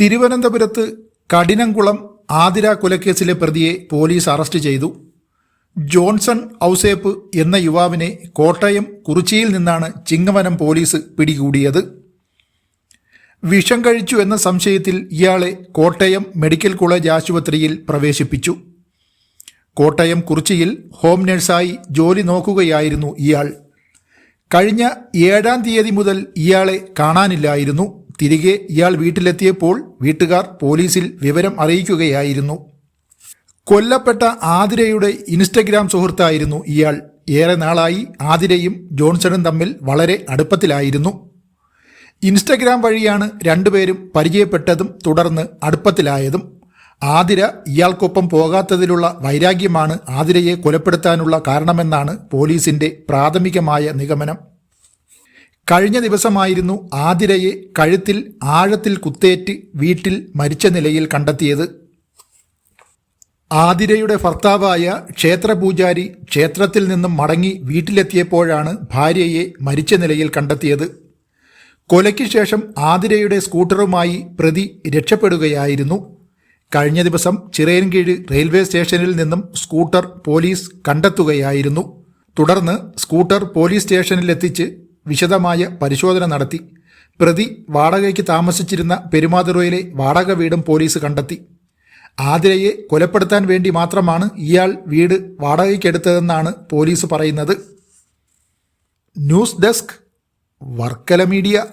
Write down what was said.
തിരുവനന്തപുരത്ത് കഠിനംകുളം ആതിര കൊലക്കേസിലെ പ്രതിയെ പോലീസ് അറസ്റ്റ് ചെയ്തു. ജോൺസൺ ഔസേപ്പ് എന്ന യുവാവിനെ കോട്ടയം കുറിച്ചിയിൽ നിന്നാണ് ചിങ്ങവനം പോലീസ് പിടികൂടിയത്. വിഷം കഴിച്ചു എന്ന സംശയത്തിൽ ഇയാളെ കോട്ടയം മെഡിക്കൽ കോളേജ് ആശുപത്രിയിൽ പ്രവേശിപ്പിച്ചു. കോട്ടയം കുറിച്ചിയിൽ ഹോം നഴ്സായി ജോലി നോക്കുകയായിരുന്നു ഇയാൾ. കഴിഞ്ഞ ഏഴാം തീയതി മുതൽ ഇയാളെ കാണാനില്ലായിരുന്നു. തിരികെ ഇയാൾ വീട്ടിലെത്തിയപ്പോൾ വീട്ടുകാർ പോലീസിൽ വിവരം അറിയിക്കുകയായിരുന്നു. കൊല്ലപ്പെട്ട ആതിരയുടെ ഇൻസ്റ്റഗ്രാം സുഹൃത്തായിരുന്നു ഇയാൾ. ഏറെ നാളായി ആതിരയും ജോൺസണും തമ്മിൽ വളരെ അടുപ്പത്തിലായിരുന്നു. ഇൻസ്റ്റഗ്രാം വഴിയാണ് രണ്ടുപേരും പരിചയപ്പെട്ടതും തുടർന്ന് അടുപ്പത്തിലായതും. ആതിര ഇയാൾക്കൊപ്പം പോകാത്തതിലുള്ള വൈരാഗ്യമാണ് ആതിരയെ കൊലപ്പെടുത്താനുള്ള കാരണമെന്നാണ് പോലീസിന്റെ പ്രാഥമികമായ നിഗമനം. കഴിഞ്ഞ ദിവസമായിരുന്നു ആതിരയെ കഴുത്തിൽ ആഴത്തിൽ കുത്തേറ്റ് വീട്ടിൽ മരിച്ച നിലയിൽ കണ്ടെത്തിയത്. ആതിരയുടെ ഭർത്താവായ ക്ഷേത്രപൂജാരി ക്ഷേത്രത്തിൽ നിന്നും മടങ്ങി വീട്ടിലെത്തിയപ്പോഴാണ് ഭാര്യയെ മരിച്ച നിലയിൽ കണ്ടെത്തിയത്. കൊലയ്ക്ക് ശേഷം ആതിരയുടെ സ്കൂട്ടറുമായി പ്രതി രക്ഷപ്പെടുകയായിരുന്നു. കഴിഞ്ഞ ദിവസം ചിറയൻകീഴ് റെയിൽവേ സ്റ്റേഷനിൽ നിന്നും സ്കൂട്ടർ പോലീസ് കണ്ടെത്തുകയായിരുന്നു. തുടർന്ന് സ്കൂട്ടർ പോലീസ് സ്റ്റേഷനിലെത്തിച്ച് വിശദമായ പരിശോധന നടത്തി. പ്രതി വാടകയ്ക്ക് താമസിച്ചിരുന്ന പെരുമാതുറയിലെ വാടക വീടും പോലീസ് കണ്ടെത്തി. ആതിരയെ കൊലപ്പെടുത്താൻ വേണ്ടി മാത്രമാണ് ഇയാൾ വീട് വാടകയ്ക്കെടുത്തതെന്നാണ് പോലീസ് പറയുന്നത്. News desk Varkala media.